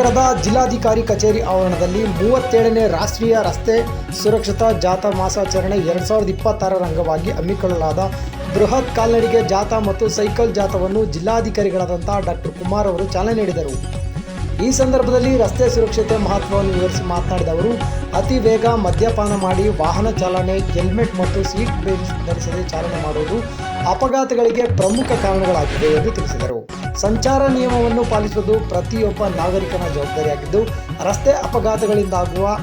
ನಗರದ ಜಿಲ್ಲಾಧಿಕಾರಿ ಕಚೇರಿ ಆವರಣದಲ್ಲಿ ಮೂವತ್ತೇಳನೇ ರಾಷ್ಟ್ರೀಯ ರಸ್ತೆ ಸುರಕ್ಷತಾ ಜಾಥಾ ಮಾಸಾಚರಣೆ ಎರಡು ಸಾವಿರದ ಇಪ್ಪತ್ತಾರರ ಅಂಗವಾಗಿ ಹಮ್ಮಿಕೊಳ್ಳಲಾದ ಬೃಹತ್ ಕಾಲ್ನಡಿಗೆ ಜಾಥಾ ಮತ್ತು ಸೈಕಲ್ ಜಾಥಾವನ್ನು ಜಿಲ್ಲಾಧಿಕಾರಿಗಳಾದಂಥ ಡಾಕ್ಟರ್ ಕುಮಾರ್ ಅವರು ಚಾಲನೆ ನೀಡಿದರು. ಈ ಸಂದರ್ಭದಲ್ಲಿ ರಸ್ತೆ ಸುರಕ್ಷತೆ ಮಹತ್ವವನ್ನು ವಿವರಿಸಿ ಮಾತನಾಡಿದ ಅವರು, ಅತಿ ವೇಗ ಮದ್ಯಪಾನ ಮಾಡಿ ವಾಹನ ಚಾಲನೆ, ಹೆಲ್ಮೆಟ್ ಮತ್ತು ಸೀಟ್ ಬೆಲ್ಟ್ ಧರಿಸದೆ ಚಾಲನೆ ಮಾಡುವುದು ಅಪಘಾತಗಳಿಗೆ ಪ್ರಮುಖ ಕಾರಣಗಳಾಗಿವೆ ಎಂದು ತಿಳಿಸಿದರು. ಸಂಚಾರ ನಿಯಮವನ್ನು ಪಾಲಿಸುವುದು ಪ್ರತಿಯೊಬ್ಬ ನಾಗರಿಕನ ಜವಾಬ್ದಾರಿಯಾಗಿದ್ದು, ರಸ್ತೆ ಅಪಘಾತಗಳಿಂದಾಗುವ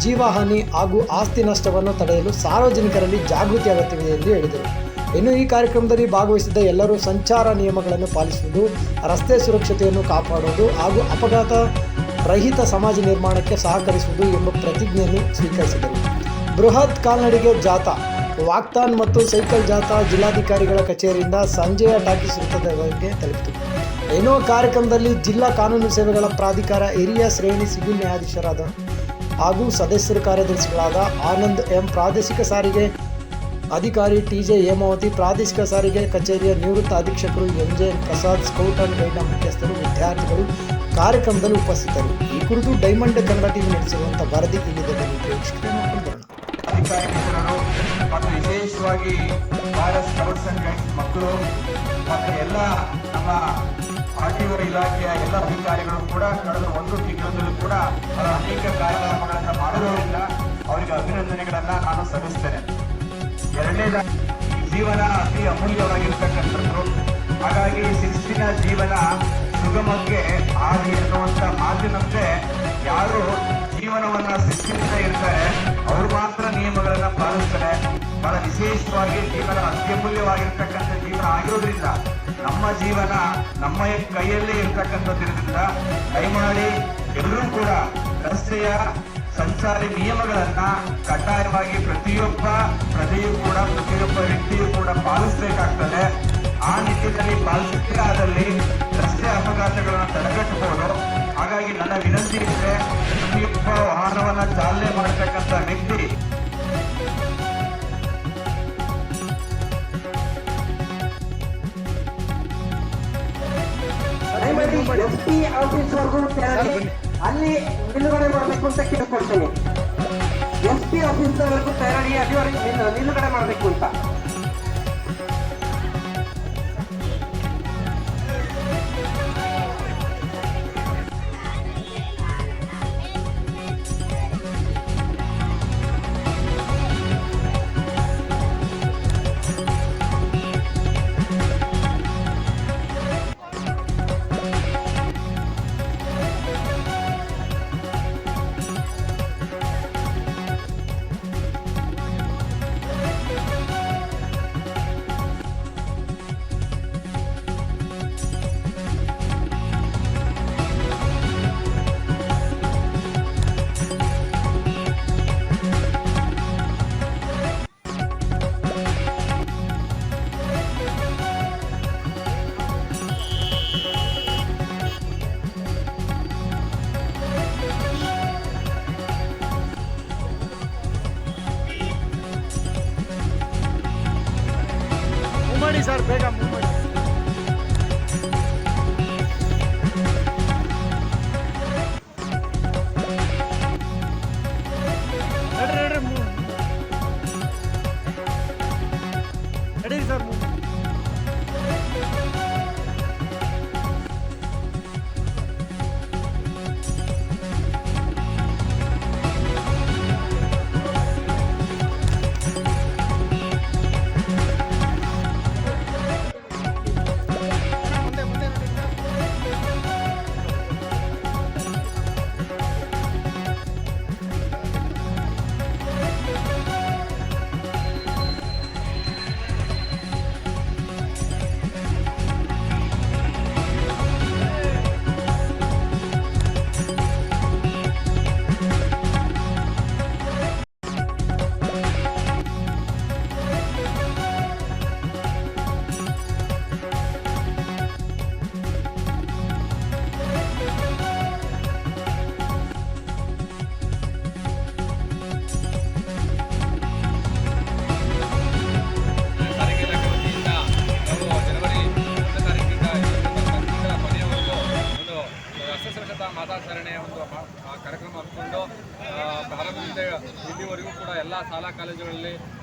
ಜೀವಹಾನಿ ಹಾಗೂ ಆಸ್ತಿ ನಷ್ಟವನ್ನು ತಡೆಯಲು ಸಾರ್ವಜನಿಕರಲ್ಲಿ ಜಾಗೃತಿ ಅಗತ್ಯವಿದೆ ಎಂದು ಹೇಳಿದರು. ಇನ್ನು ಈ ಕಾರ್ಯಕ್ರಮದಲ್ಲಿ ಭಾಗವಹಿಸಿದ್ದ ಎಲ್ಲರೂ ಸಂಚಾರ ನಿಯಮಗಳನ್ನು ಪಾಲಿಸುವುದು, ರಸ್ತೆ ಸುರಕ್ಷತೆಯನ್ನು ಕಾಪಾಡುವುದು ಹಾಗೂ ಅಪಘಾತ ರಹಿತ ಸಮಾಜ ನಿರ್ಮಾಣಕ್ಕೆ ಸಹಕರಿಸುವುದು ಎಂಬ ಪ್ರತಿಜ್ಞೆಯನ್ನು ಸ್ವೀಕರಿಸಿದರು. ಬೃಹತ್ ಕಾಲ್ನಡಿಗೆ ಜಾಥಾ ವಾಕ್ತಾನ್ ಮತ್ತು ಸೈಕಲ್ ಜಾಥಾ ಜಿಲ್ಲಾಧಿಕಾರಿಗಳ ಕಚೇರಿಯಿಂದ ಸಂಜೆಯ ಟಾಕೀಸ್ ಬಗ್ಗೆ ತಲುಪಿತು ಏನೋ ಕಾರ್ಯಕ್ರಮದಲ್ಲಿ ಜಿಲ್ಲಾ ಕಾನೂನು ಸೇವೆಗಳ ಪ್ರಾಧಿಕಾರ ಹಿರಿಯ ಶ್ರೇಣಿ ಸಿವಿಲ್ ನ್ಯಾಯಾಧೀಶರಾದ ಹಾಗೂ ಸದಸ್ಯರ ಕಾರ್ಯದರ್ಶಿಗಳಾದ ಆನಂದ್ ಎಂ ಪ್ರಾದೇಶಿಕ ಸಾರಿಗೆ ಅಧಿಕಾರಿ ಟಿ ಜೆ ಹೇಮಾವತಿ, ಪ್ರಾದೇಶಿಕ ಸಾರಿಗೆ ಕಚೇರಿಯ ನಿವೃತ್ತ ಅಧೀಕ್ಷಕರು ಎಂಜೆ ಪ್ರಸಾದ್, ಸ್ಕೌಟ್ ಅಂಡ್ ಗೈಡ್ನ ಮುಖ್ಯಸ್ಥರು, ವಿದ್ಯಾರ್ಥಿಗಳು ಕಾರ್ಯಕ್ರಮದಲ್ಲಿ ಉಪಸ್ಥಿತರು ಈ ಕುರಿತು ಡೈಮಂಡ್ ಕನ್ನಡ ಟಿವಿ ನಡೆಸಿರುವಂಥ ವರದಿ ಇಲ್ಲಿದೆ ಬನ್ನಿ ಪ್ರೇಕ್ಷಕರೇ ಬರೋಣ. ಅಧಿಕಾರಿ ಮಿತ್ರರು ಮತ್ತು ವಿಶೇಷವಾಗಿ ಭಾರತ್ ಸ್ಕೌಟ್ಸ್ ಅಂಡ್ ಗೈಡ್ಸ್ ಮಕ್ಕಳು ಮತ್ತು ಎಲ್ಲ ನಮ್ಮ ಆರ್ ಇಲಾಖೆಯ ಎಲ್ಲ ಅಧಿಕಾರಿಗಳು ಕೂಡ ಕಳೆದ ಒಂದು ತಿಂಗಳಲ್ಲೂ ಕೂಡ ಅವರ ಅನೇಕ ಕಾರ್ಯಕ್ರಮಗಳನ್ನು ಮಾಡಿರೋದ್ರಿಂದ ಅವರಿಗೆ ಅಭಿನಂದನೆಗಳನ್ನು ನಾನು ಸಲ್ಲಿಸ್ತೇನೆ. ಎರಡನೇದಾಗಿ ಜೀವನ ಅತಿ ಅಮೂಲ್ಯವಾಗಿರ್ತಕ್ಕಂಥದ್ದು ಹಾಗಾಗಿ ಶಿಸ್ತಿನ ಜೀವನ ಸುಗಮಕ್ಕೆ ಆದಿ ಎನ್ನುವಂತ ಮಾತಿನಂತೆ ಯಾರು ಜೀವನವನ್ನ ಸೃಷ್ಟಿಸ್ತಾ ಇರ್ತಾರೆ, ಅವ್ರು ಮಾತ್ರ ನಿಯಮಗಳನ್ನ ಪಾಲಿಸ್ತಾರೆ. ಬಹಳ ವಿಶೇಷವಾಗಿ ಜೀವನ ಅತ್ಯಮೂಲ್ಯವಾಗಿರ್ತಕ್ಕಂಥ ಜೀವನ ಆಗಿರೋದ್ರಿಂದ ನಮ್ಮ ಜೀವನ ನಮ್ಮ ಕೈಯಲ್ಲೇ ಇರ್ತಕ್ಕಂಥದ್ರಿಂದ ದಯಮಾಡಿ ಎಲ್ಲರೂ ಕೂಡ ರಸ್ತೆಯ ಸಂಚಾರಿ ನಿಯಮಗಳನ್ನ ಕಡ್ಡಾಯವಾಗಿ ಪ್ರತಿಯೊಬ್ಬ ಪ್ರಜೆಯೂ ಕೂಡ, ಪ್ರತಿಯೊಬ್ಬ ವ್ಯಕ್ತಿಯೂ ಕೂಡ ಪಾಲಿಸಬೇಕಾಗ್ತದೆ. ಆ ನಿಟ್ಟಿನಲ್ಲಿ ಪಾಲಿಸದೇ ಆದಲ್ಲಿ ಅಪಘಾತಗಳನ್ನು ತಡೆಗಟ್ಟಬಹುದು ಹಾಗಾಗಿ ನನ್ನ ವಿನಂತಿ ಇದ್ರೆ ವಾಹನವನ್ನು ಚಾಲನೆ ಮಾಡತಕ್ಕಂಥ ವ್ಯಕ್ತಿ. ಆಫೀಸ್ ಅಲ್ಲಿ ನಿಲುಗಡೆ ಮಾಡಬೇಕು ಅಂತ ಕೇಳ್ಕೊಳ್ತೇನೆ. ಎಸ್ ಪಿ ಆಫೀಸ್ ತಯಾರಿ ಅಲ್ಲಿವರೆಗೆ ನಿಲ್- ನಿಲುಗಡೆ ಮಾಡಬೇಕು ಅಂತ. પાણી સર ભેગા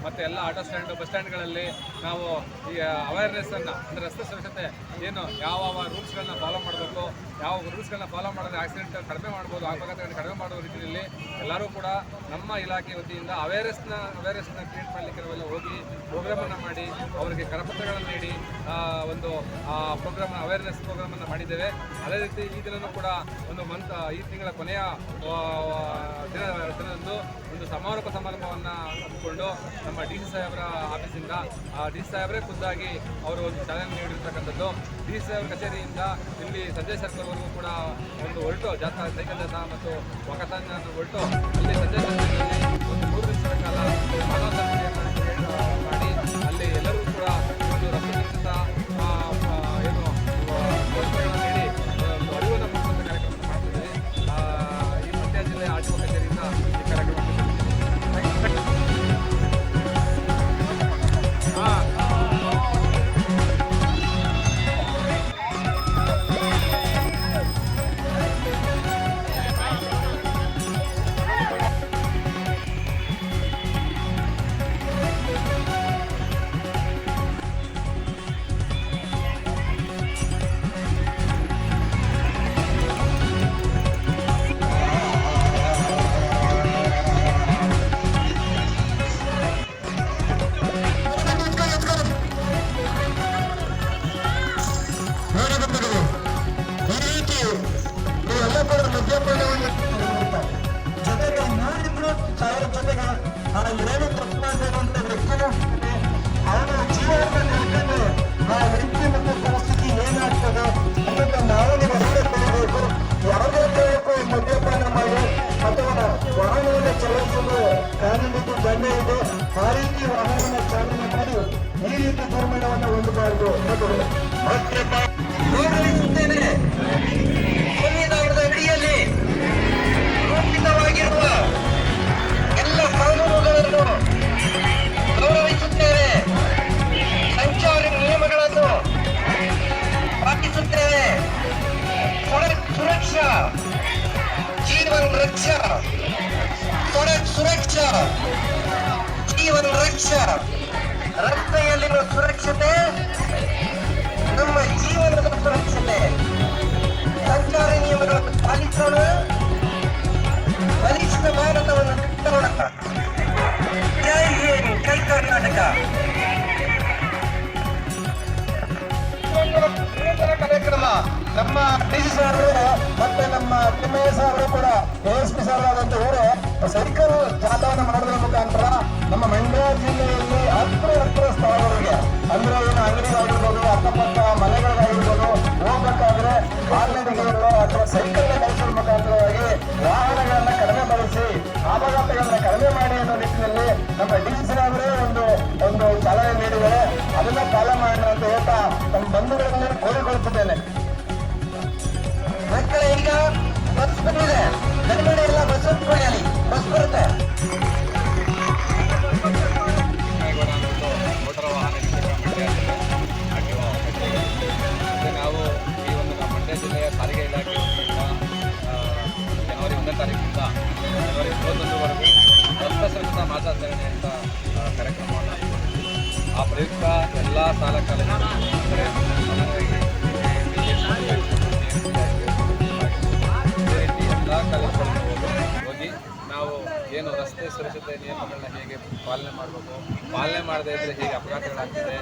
ಮತ್ತು ಎಲ್ಲ ಆಟೋ ಸ್ಟ್ಯಾಂಡ್, ಬಸ್ ಸ್ಟ್ಯಾಂಡ್ಗಳಲ್ಲಿ ನಾವು ಈ ಅವೇರ್ನೆಸ್ಸನ್ನು ಅಂದರೆ ರಸ್ತೆ ಸುರಕ್ಷತೆ ಏನು ಯಾವ ರೂಲ್ಸ್ಗಳನ್ನ ಫಾಲೋ ಮಾಡಬೇಕು, ಯಾವ ರೂಲ್ಸ್ಗಳನ್ನ ಫಾಲೋ ಮಾಡಿದ್ರೆ ಆಕ್ಸಿಡೆಂಟ್ ಕಡಿಮೆ ಮಾಡ್ಬೋದು ಅಪಘಾತಗಳನ್ನ ಕಡಿಮೆ ಮಾಡುವ ರೀತಿಯಲ್ಲಿ ಎಲ್ಲರೂ ಕೂಡ ನಮ್ಮ ಇಲಾಖೆ ವತಿಯಿಂದ ಅವೇರ್ನೆಸ್ನ ಅವೇರ್ನೆಸ್ನ ಕ್ರಿಯೇಟ್ ಮಾಡಲಿಕ್ಕೆ ನಾವೆಲ್ಲ ಹೋಗಿ ಪ್ರೋಗ್ರಾಮನ್ನು ಮಾಡಿ, ಅವರಿಗೆ ಕರಪತ್ರಗಳನ್ನು ನೀಡಿ ಒಂದು ಪ್ರೋಗ್ರಾಮ್ ಅವೇರ್ನೆಸ್ ಪ್ರೋಗ್ರಾಮನ್ನು ಮಾಡಿದ್ದೇವೆ. ಅದೇ ರೀತಿ ಈ ದಿನವೂ ಕೂಡ ಒಂದು ಮಂತ್ ಈ ತಿಂಗಳ ಕೊನೆಯ ಒಂದು ಸಮಾರೋಪ ಸಮಾರಂಭವನ್ನು ಹಮ್ಮಿಕೊಂಡು ನಮ್ಮ ಡಿ ಸಿ ಸಾಹೇಬರ ಆಫೀಸಿಂದ, ಆ ಡಿ ಸಿ ಸಾಹೇಬರೇ ಖುದ್ದಾಗಿ ಅವರು ಒಂದು ಚಾಲನೆ ನೀಡಿರ್ತಕ್ಕಂಥದ್ದು. ಡಿ ಸಿ ಸಾಹೇಬರ ಕಚೇರಿಯಿಂದ ಇಲ್ಲಿ ಸಂಜಯ್ ಸರ್ಕಲ್ವರೆಗೂ ಕೂಡ ಒಂದು ಹೊರಟು ಜಾಥಾ ಸೈಕಲ್ ಜಾಥಾ ಮತ್ತು ವಾಕಥಾನ್ ಹೊರಟು ಅಲ್ಲಿ ಸಂಜಯ್ ಸರ್ಕಲ್ನಲ್ಲಿ ಒಂದು ಮೂರು ದಿನ ಕಾಲ ಆ ರೀತಿ ವಾಹನವನ್ನು ಚಾಲನೆ ಮಾಡಿ ಈ ರೀತಿ ದುರ್ಮಣವನ್ನು ಹೊಂದಬಾರದು ಗೌರವಿಸುತ್ತೇನೆ ಸಂವಿಧಾನದ ಅಡಿಯಲ್ಲಿ ರೂಪಿತವಾಗಿರುವ ಎಲ್ಲ ಕಾನೂನುಗಳನ್ನು ಗೌರವಿಸುತ್ತೇವೆ ಸಂಚಾರಿ ನಿಯಮಗಳನ್ನು ಪಾಲಿಸುತ್ತೇವೆ ಸುರಕ್ಷಾ ಜೀವನ ರಕ್ಷಾ ಸುರಕ್ಷಾ ಜೀವನ್ ರಕ್ಷೆ. ರಸ್ತೆಯಲ್ಲಿರುವ ಸುರಕ್ಷತೆ, ನಮ್ಮ ಜೀವನದ ಸುರಕ್ಷತೆ. ಸಂಚಾರ ನಿಯಮಗಳನ್ನು ಪಾಲಿಸೋಣ. ಬಲಿಷ್ಠ ಭಾರತವನ್ನು ಕಟ್ಟೋಣ ಜೈ ಹಿಂದ್, ಜೈ ಕರ್ನಾಟಕ. ಕಾರ್ಯಕ್ರಮ, ನಮ್ಮ ಡಿ ಸಿ ಸರ್ ಮತ್ತೆ ನಮ್ಮ ತಿಮ್ಮಯ್ಯ ಸರ್ ಕೂಡ ಎಸ್ ಪಿ ಸರ್ ಆದಂತ ಇವರು ಸೈಕಲ್ ಜಾಥಾವನ್ನು ಮಾಡೋದ್ರ ಮುಖಾಂತರ ನಮ್ಮ ಮಂಡ್ಯ ಜಿಲ್ಲೆಯಲ್ಲಿ ಹತ್ರ ಹತ್ರ ಸ್ಥಳಗಳಿಗೆ, ಅಂದ್ರೆ ಏನು ಅಂಗಡಿಗಳಾಗಿರ್ಬೋದು, ಅಕ್ಕಪಕ್ಕ ಮನೆಗಳಿಗಾಗಿರ್ಬೋದು ಹೋಗ್ಬೇಕಾದ್ರೆ ಕಾಲ್ನಡಿಗೆಗಳು ಅಥವಾ ಸೈಕಲ್ ಬಳಸುವ ಮುಖಾಂತರವಾಗಿ ವಾಹನಗಳನ್ನ ಕಡಿಮೆ ಬಳಸಿ ಅಪಘಾತಗಳನ್ನ ಕಡಿಮೆ ಮಾಡಿ ಅನ್ನೋ ನಿಟ್ಟಿನಲ್ಲಿ ನಮ್ಮ ಡಿ ಸಿ ಅವರೇ ಒಂದು ಒಂದು ಸಲಹೆ ನೀಡಿದರೆ ಅದನ್ನ ಪಾಲನೆ ಮಾಡೋಣ ಅಂತ ಹೇಳ್ತಾ ನಮ್ಮ ಬಂಧುಗಳನ್ನ ಕೋರಿಕೊಳ್ಳುತ್ತಿದ್ದೇನೆ ಮಕ್ಕಳ, ಈಗ ಬಸ್ ಬಂದಿದೆ. ಕಡಿಮೆ ಎಲ್ಲ ಬಸ್ ಬಸ್ ಬರುತ್ತೆ. ಏನು ರಸ್ತೆ ಸುರಕ್ಷತೆ ನಿಯಮಗಳನ್ನ ಹೇಗೆ ಪಾಲನೆ ಮಾಡಬೇಕು? ಪಾಲನೆ ಮಾಡದೇ ಇದ್ದರೆ ಹೇಗೆ ಅಪಘಾತಗಳಾಗ್ತಿದೆ?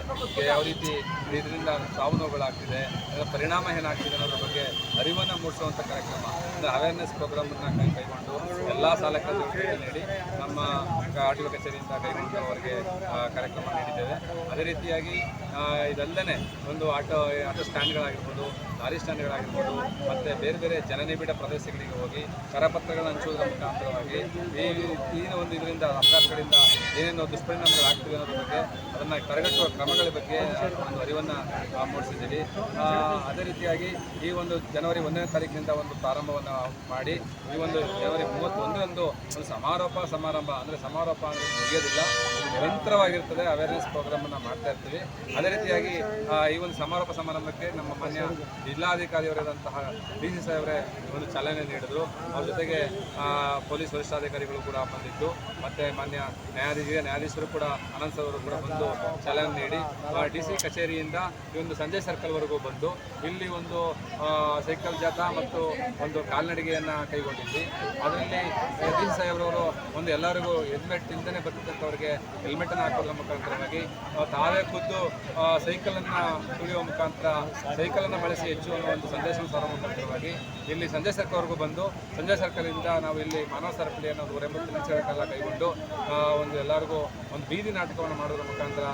ಯಾವ ರೀತಿ ಇದರಿಂದ ಸಾವು ನೋವುಗಳಾಗ್ತಿದೆ? ಅದರ ಪರಿಣಾಮ ಏನಾಗ್ತಿದೆ ಅನ್ನೋದ್ರ ಬಗ್ಗೆ ಅರಿವನ್ನು ಮೂಡಿಸುವಂಥ ಕಾರ್ಯಕ್ರಮ, ಅಂದರೆ ಅವೇರ್ನೆಸ್ ಪ್ರೋಗ್ರಾಮನ್ನು ಕೈಗೊಂಡು ಎಲ್ಲ ಸಾಲಕ್ಕೆ ನೀಡಿ ನಮ್ಮ ಒ ಕಚೇರಿಯಿಂದ ಕೈಗೊಂಡು ಅವರಿಗೆ ಕಾರ್ಯಕ್ರಮ ನೀಡಿದ್ದೇವೆ. ಅದೇ ರೀತಿಯಾಗಿ ಇದಲ್ಲದೆ ಒಂದು ಆಟೋ ಆಟೋ ಸ್ಟ್ಯಾಂಡ್ಗಳಾಗಿರ್ಬೋದು, ಲಾರಿ ಸ್ಟ್ಯಾಂಡ್ಗಳಾಗಿರ್ಬೋದು, ಮತ್ತು ಬೇರೆ ಬೇರೆ ಜನನಿಬಿಡ ಪ್ರದೇಶಗಳಿಗೆ ಹೋಗಿ ಕರಪತ್ರಗಳನ್ನು ಹಂಚುವುದರ ಮುಖಾಂತರವಾಗಿ ಈ ಈ ಒಂದು ಇದರಿಂದ, ಅಪಘಾತಗಳಿಂದ ಏನೇನು ದುಷ್ಪರಿಣಾಮಗಳಾಗ್ತಿವೆ ಅನ್ನೋದ್ರ ಬಗ್ಗೆ, ಅದನ್ನು ತಡೆಗಟ್ಟುವ ಕ್ರಮಗಳ ಬಗ್ಗೆ ಒಂದು ಅರಿವನ್ನು ಮೂಡಿಸಿದ್ದೀವಿ. ಅದೇ ರೀತಿಯಾಗಿ ಈ ಒಂದು ಜನವರಿ ಒಂದನೇ ತಾರೀಕಿನಿಂದ ಒಂದು ಪ್ರಾರಂಭವನ್ನು ಮಾಡಿ ಈ ಒಂದು ಜನವರಿ ಮೂವತ್ತೊಂದರಂದು ಒಂದು ಸಮಾರೋಪ ಸಮಾರಂಭ, ಅಂದರೆ ಸಮಾರೋಪ ಅಂದರೆ ಮುಗಿಯೋದಿಲ್ಲ. ನಿರಂತರವಾಗಿರ್ತದೆ. ಅವೇರ್ನೆಸ್ ಪ್ರೋಗ್ರಾಮನ್ನು ಮಾಡ್ತಾ ಇರ್ತೀವಿ. ಅದೇ ರೀತಿಯಾಗಿ ಈ ಒಂದು ಸಮಾರೋಪ ಸಮಾರಂಭಕ್ಕೆ ನಮ್ಮ ಮಾನ್ಯ ಜಿಲ್ಲಾಧಿಕಾರಿಯವರಾದಂತಹ ಡಿ ಸಿ ಸಾಹೇಬರೇ ಒಂದು ಚಾಲನೆ ನೀಡಿದ್ರು. ಅವ್ರ ಜೊತೆಗೆ ಪೊಲೀಸ್ ವರಿಷ್ಠಾಧಿಕಾರಿಗಳು ಕೂಡ ಬಂದಿದ್ದು. ಮತ್ತು ಮಾನ್ಯ ನ್ಯಾಯಾಧೀಶ ನ್ಯಾಯಾಧೀಶರು ಕೂಡ, ಅನಂತ್ ಅವರು ಕೂಡ ಬಂದು ಚಾಲನೆ ನೀಡಿ ಡಿ ಸಿ ಕಚೇರಿಯಿಂದ ಈ ಒಂದು ಸಂಜಯ್ ಸರ್ಕಲ್ವರೆಗೂ ಬಂದು ಇಲ್ಲಿ ಒಂದು ಸೈಕಲ್ ಜಾಥಾ ಮತ್ತು ಒಂದು ಕಾಲ್ನಡಿಗೆಯನ್ನು ಕೈಗೊಂಡಿದ್ವಿ. ಅದರಲ್ಲಿ ಸಿ ಸಾಹೇಬ್ರವರು ಒಂದು ಎಲ್ಲರಿಗೂ ಹೆಲ್ಮೆಟ್ ಇಲ್ಲದೇ ಬರ್ತಕ್ಕಂಥವ್ರಿಗೆ ಹೆಲ್ಮೆಟನ್ನು ಹಾಕೋದ್ರ ಮುಖಾಂತರವಾಗಿ ತಾವೇ ಖುದ್ದು ಸೈಕಲನ್ನು ತುಳಿಯುವ ಮುಖಾಂತರ ಸೈಕಲನ್ನು ಬಳಸಿ ಹೆಚ್ಚು ಅನ್ನೋ ಒಂದು ಸಂದೇಶವನ್ನು ಸಾರುವ ಮುಖಾಂತರವಾಗಿ ಇಲ್ಲಿ ಸಂಜಯ್ ಸರ್ಕಲ್ವರೆಗೂ ಬಂದು, ಸಂಜಯ್ ಸರ್ಕಲಿಂದ ನಾವು ಇಲ್ಲಿ ಮಾನವ ಸರಪಳಿ ಅನ್ನೋ ನೂರ ಎಂಬತ್ತು ನಿಮಿಷಗಳನ್ನೆಲ್ಲ ಕೈಗೊಂಡು ಒಂದು ಎಲ್ಲರಿಗೂ ಒಂದು ಬೀದಿ ನಾಟಕವನ್ನು ಮಾಡೋದ್ರ ಮುಖಾಂತರ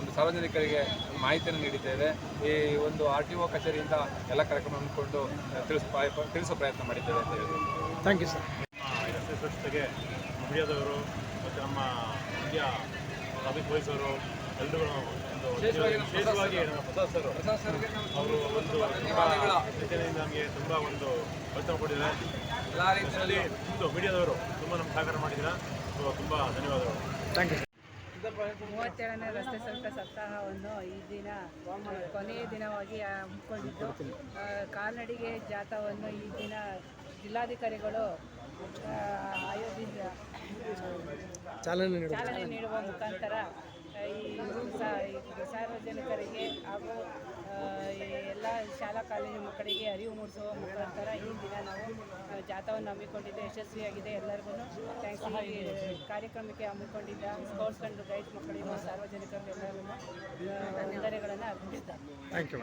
ಒಂದು ಸಾರ್ವಜನಿಕರಿಗೆ ಮಾಹಿತಿಯನ್ನು ನೀಡಿದ್ದೇವೆ. ಈ ಒಂದು ಆರ್ ಟಿ ಒ ಕಚೇರಿಯಿಂದ ಎಲ್ಲ ಕಾರ್ಯಕ್ರಮ ಹಮ್ಮಿಕೊಂಡು ತಿಳಿಸ್ ತಿಳಿಸೋ ಪ್ರಯತ್ನ ಮಾಡಿದ್ದೇವೆ ಅಂತ ಹೇಳಿದ್ರು. ಥ್ಯಾಂಕ್ ಯು ಸರ್ ಸ್ವಚ್ಛತೆಗೆ ಮೀಡಿಯಾದವರು ಮತ್ತು ನಮ್ಮ ಇಂಡಿಯಾ ಟ್ರಾಫಿಕ್ ಪೊಲೀಸರು ಎಲ್ಲರೂ ಒಂದು ವಿಶೇಷವಾಗಿ ನಮ್ಮ ವಿಶೇಷವಾಗಿ ನಮ್ಮ ಪ್ರಸಾದ್ ಸರ್. ಅವರು ಒಂದು. ರೀತಿಯಲ್ಲಿ ನಮಗೆ ತುಂಬ ಒಂದು ಪ್ರಯತ್ನ ಕೊಟ್ಟಿದ್ದಾರೆ. ಎಲ್ಲ ರೀತಿಯಲ್ಲಿ ಇದರಲ್ಲಿ ಒಂದು ಮೀಡಿಯಾದವರು ತುಂಬ ನಮ್ಮ ಸಹಕಾರ ಮಾಡಿದ್ದೀರಾ. ಸೊ ತುಂಬ ಧನ್ಯವಾದಗಳು. ಥ್ಯಾಂಕ್ ಯು ಮೂವತ್ತೇಳನೇ ರಸ್ತೆ ಸ್ವಲ್ಪ ಸಪ್ತಾಹವನ್ನು ಈ ದಿನ ಕೊನೆಯ ದಿನವಾಗಿ ಹಮ್ಮಿಕೊಂಡಿದ್ದು. ಕಾಲ್ನಡಿಗೆ ಜಾಥಾವನ್ನು ಈ ದಿನ ಜಿಲ್ಲಾಧಿಕಾರಿಗಳು ಆಯೋಜಿಸಿದ ಆಯೋಜಿಸ ಚಾಲನೆ ನೀಡುವ ಮುಖಾಂತರ ಸಾರ್ವಜನಿಕರಿಗೆ ಹಾಗೂ ಎಲ್ಲ ಶಾಲಾ ಕಾಲೇಜು ಮಕ್ಕಳಿಗೆ ಅರಿವು ಮೂಡಿಸುವ ಮುಖಾಂತರ ಈ ದಿನ ನಾವು ಜಾಥಾವನ್ನು ಹಮ್ಮಿಕೊಂಡಿದ್ದು. ಯಶಸ್ವಿಯಾಗಿದೆ ಎಲ್ಲರಿಗೂ. ಥ್ಯಾಂಕ್ಸ್ ಈ ಕಾರ್ಯಕ್ರಮಕ್ಕೆ ಹಮ್ಮಿಕೊಂಡಿದ್ದ ಸ್ಪೋರ್ಟ್ಸ್ ಅಂಡ್ ಗೈಡ್ಸ್ ಮಕ್ಕಳಿಗೂ, ಸಾರ್ವಜನಿಕರಿಗೆಲ್ಲರಿಗೂ ಅರ್ಪಿಸ್ತಾರೆ ಥ್ಯಾಂಕ್ ಯು